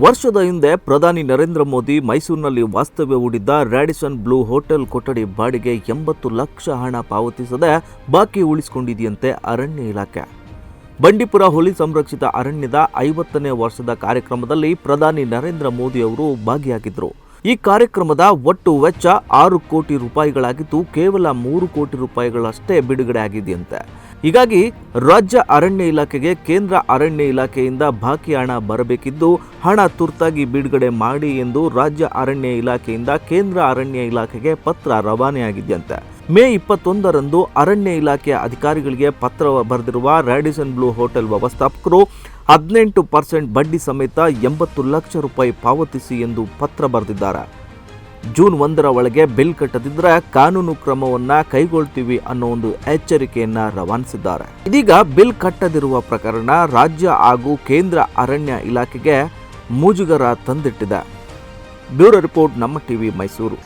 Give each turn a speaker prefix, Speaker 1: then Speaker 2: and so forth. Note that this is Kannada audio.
Speaker 1: ವರ್ಷದ ಹಿಂದೆ ಪ್ರಧಾನಿ ನರೇಂದ್ರ ಮೋದಿ ಮೈಸೂರಿನಲ್ಲಿ ವಾಸ್ತವ್ಯ ಹೂಡಿದ್ದ ರ್ಯಾಡಿಸನ್ ಬ್ಲೂ ಹೋಟೆಲ್ ಕೊಠಡಿ ಬಾಡಿಗೆ ಎಂಬತ್ತು ಲಕ್ಷ ಹಣ ಪಾವತಿಸದೆ ಬಾಕಿ ಉಳಿಸಿಕೊಂಡಿದೆಯಂತೆ ಅರಣ್ಯ ಇಲಾಖೆ. ಬಂಡೀಪುರ ಹುಲಿ ಸಂರಕ್ಷಿತ ಅರಣ್ಯದ ಐವತ್ತನೇ ವರ್ಷದ ಕಾರ್ಯಕ್ರಮದಲ್ಲಿ ಪ್ರಧಾನಿ ನರೇಂದ್ರ ಮೋದಿ ಅವರು ಭಾಗಿಯಾಗಿದ್ದರು ಈ ಕಾರ್ಯಕ್ರಮದ ಒಟ್ಟು ವೆಚ್ಚ ಆರು ಕೋಟಿ ರೂಪಾಯಿಗಳಾಗಿದ್ದು ಕೇವಲ ಮೂರು ಕೋಟಿ ರೂಪಾಯಿಗಳಷ್ಟೇ ಬಿಡುಗಡೆ ಆಗಿದೆಯಂತೆ. ಹೀಗಾಗಿ ರಾಜ್ಯ ಅರಣ್ಯ ಇಲಾಖೆಗೆ ಕೇಂದ್ರ ಅರಣ್ಯ ಇಲಾಖೆಯಿಂದ ಬಾಕಿ ಹಣ ಬರಬೇಕಿದ್ದು ಹಣ ತುರ್ತಾಗಿ ಬಿಡುಗಡೆ ಮಾಡಿ ಎಂದು ರಾಜ್ಯ ಅರಣ್ಯ ಇಲಾಖೆಯಿಂದ ಕೇಂದ್ರ ಅರಣ್ಯ ಇಲಾಖೆಗೆ ಪತ್ರ ರವಾನೆಯಾಗಿದೆಯಂತೆ. ಮೇ ಇಪ್ಪತ್ತೊಂದರಂದು ಅರಣ್ಯ ಇಲಾಖೆಯ ಅಧಿಕಾರಿಗಳಿಗೆ ಪತ್ರ ಬರೆದಿರುವ ರ್ಯಾಡಿಸನ್ ಬ್ಲೂ ಹೋಟೆಲ್ ವ್ಯವಸ್ಥಾಪಕರು ಹದಿನೆಂಟು ಪರ್ಸೆಂಟ್ ಬಡ್ಡಿ ಸಮೇತ ಎಂಬತ್ತು ಲಕ್ಷ ರೂಪಾಯಿ ಪಾವತಿಸಿ ಎಂದು ಪತ್ರ ಬರೆದಿದ್ದಾರೆ. ಜೂನ್ ಒಂದರ ಒಳಗೆ ಬಿಲ್ ಕಟ್ಟದಿದ್ರೆ ಕಾನೂನು ಕ್ರಮವನ್ನ ಕೈಗೊಳ್ತೀವಿ ಅನ್ನೋ ಒಂದು ಎಚ್ಚರಿಕೆಯನ್ನ ರವಾನಿಸಿದ್ದಾರೆ. ಇದೀಗ ಬಿಲ್ ಕಟ್ಟದಿರುವ ಪ್ರಕರಣ ರಾಜ್ಯ ಹಾಗೂ ಕೇಂದ್ರ ಅರಣ್ಯ ಇಲಾಖೆಗೆ ಮುಜುಗರ ತಂದಿಟ್ಟಿದೆ. Bureau report Namma TV Mysuru.